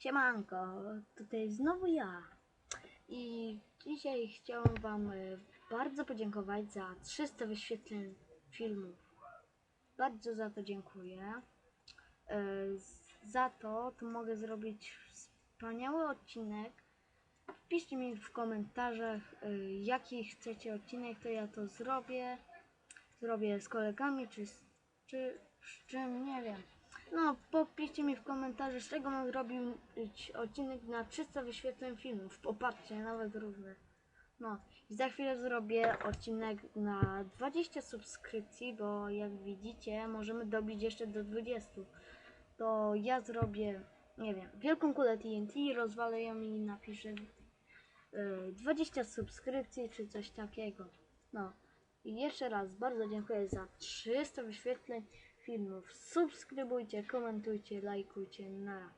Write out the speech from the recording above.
Siemanko, tutaj znowu ja. I dzisiaj chciałem Wam e, bardzo podziękować za 300 wyświetleń filmów. Bardzo za to dziękuję. E, Za to to mogę zrobić wspaniały odcinek. Piszcie mi w komentarzach, e, jaki chcecie odcinek, to ja to zrobię. Zrobię z kolegami, czy czy z czym, nie wiem. No, popiszcie mi w komentarzu, z czego mam zrobić odcinek na 300 wyświetleń filmów. Popatrzcie, nawet różne. No, i za chwilę zrobię odcinek na 20 subskrypcji, bo jak widzicie, możemy dobić jeszcze do 20. To ja zrobię, nie wiem, wielką kulę TNT, rozwalę ją i napiszę y, 20 subskrypcji czy coś takiego. No, i jeszcze raz bardzo dziękuję za 300 wyświetleń filmów. Subskrybujcie, komentujcie, lajkujcie. Na